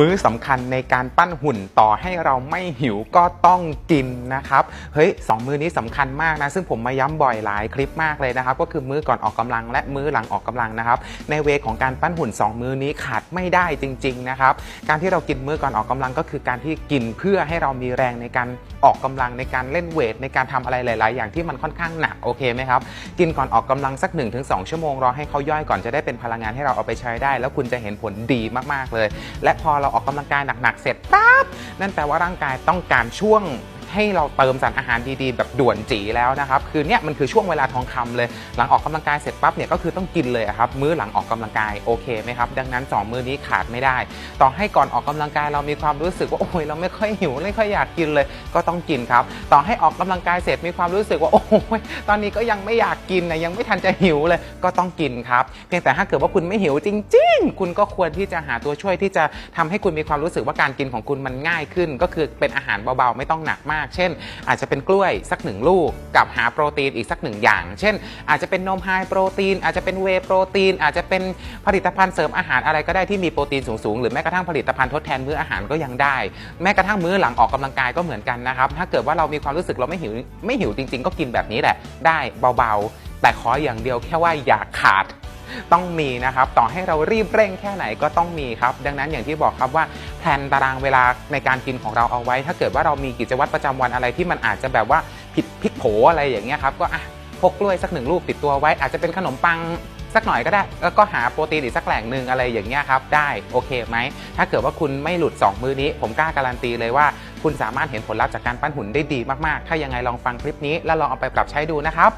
มื้อสำคัญในการปั้นหุ่นต่อให้เราไม่หิวก็ต้องกินนะครับเฮ้ยสองมื้อนี้สำคัญมากนะซึ่งผมมาย้ำบ่อยหลายคลิปมากเลยนะครับ ก็คือมื้อก่อนออกกำลังและมื้อหลังออกกำลังนะครับ ในเวของการปั้นหุ่น 2 มื้อนี้ขาดไม่ได้จริง ๆนะครับ การที่เรากินมื้อก่อนออกกำลังก็คือการที่กินเพื่อให้เรามีแรงในการออกกำลังในการเล่นเวทในการทำอะไรหลาย ๆ อย่างที่มันค่อนข้างหนักโอเคไหมครับกินก่อนออกกำลังสัก 1-2 ชั่วโมงรอให้เขาย่อยก่อนจะได้เป็นพลังงานให้เราเอาไปใช้ได้ แล้วคุณจะเห็นผลดีมากๆเลย และพอเเราออกกำลังกายหนักๆเสร็จปั๊บนั่นแปลว่าร่างกายต้องการช่วง ให้เราเติมสารอาหารดีๆ แบบด่วนจีแล้วนะครับ คือเนี่ยมันคือช่วงเวลาทองคำเลย หลังออกกำลังกายเสร็จปั๊บเนี่ยก็คือต้องกินเลยครับ มื้อหลังออกกำลังกายโอเคไหมครับ ดังนั้น 2 มื้อนี้ขาดไม่ได้ ต่อให้ก่อนออกกำลังกายเรามีความรู้สึกว่าโอ้ยเราไม่ค่อยหิวไม่ค่อยอยากกินเลย ก็ต้องกินครับ ต่อให้ออกกำลังกายเสร็จมีความรู้สึกว่าโอ้ยตอนนี้ก็ยังไม่อยากกินนะยังไม่ทันจะหิวเลย ก็ต้องกินครับ เพียงแต่ถ้าเกิดว่าคุณไม่หิวจริง ๆ คุณก็ควรที่จะหาตัวช่วยที่จะทำให้คุณมีความรู้สึกว่าการกินของคุณมันง่ายขึ้น ก็คือเป็นอาหารเบาๆไม่ต้องหนักมากเช่น อาจจะเป็นกล้วยสักหนึ่งลูกกับหาโปรตีนอีกสักหนึ่งอย่าง เช่น อาจจะเป็นนมไฮโปรตีน อาจจะเป็นเวโปรตีน อาจจะเป็นผลิตภัณฑ์เสริมอาหารอะไรก็ได้ที่มีโปรตีนสูงๆ หรือแม้กระทั่งผลิตภัณฑ์ทดแทนมื้ออาหารก็ยังได้ แม้กระทั่งมื้อหลังออกกำลังกายก็เหมือนกันนะครับ ถ้าเกิดว่าเรามีความรู้สึกเราไม่หิวไม่หิวจริง ๆ ก็กินแบบนี้แหละ ได้เบาๆ แต่ขออย่างเดียวแค่ว่าอย่าขาดต้องมีนะครับ ต่อให้เรารีบเร่งแค่ไหนก็ต้องมีครับ ดังนั้นอย่างที่บอกครับว่า แผนตารางเวลาในการกินของเราเอาไว้ ถ้าเกิดว่าเรามีกิจวัตรประจำวันอะไรที่มันอาจจะแบบว่าผิดพลิกโผอะไรอย่างเงี้ยครับก็อะพกกล้วยสักหนึ่งลูกติดตัวไว้ อาจจะเป็นขนมปังสักหน่อยก็ได้ แล้วก็หาโปรตีนอีกสักแหล่งหนึ่งอะไรอย่างเงี้ยครับ ได้โอเคไหม ถ้าเกิดว่าคุณไม่หลุด 2 มือนี้ ผมกล้าการันตีเลยว่า คุณสามารถเห็นผลลัพธ์จากการปั้นหุ่นได้ดีมากๆ ถ้ายังไงลองฟังคลิปนี้ แล้วลองเอาไปปรับใช้ดูนะครับ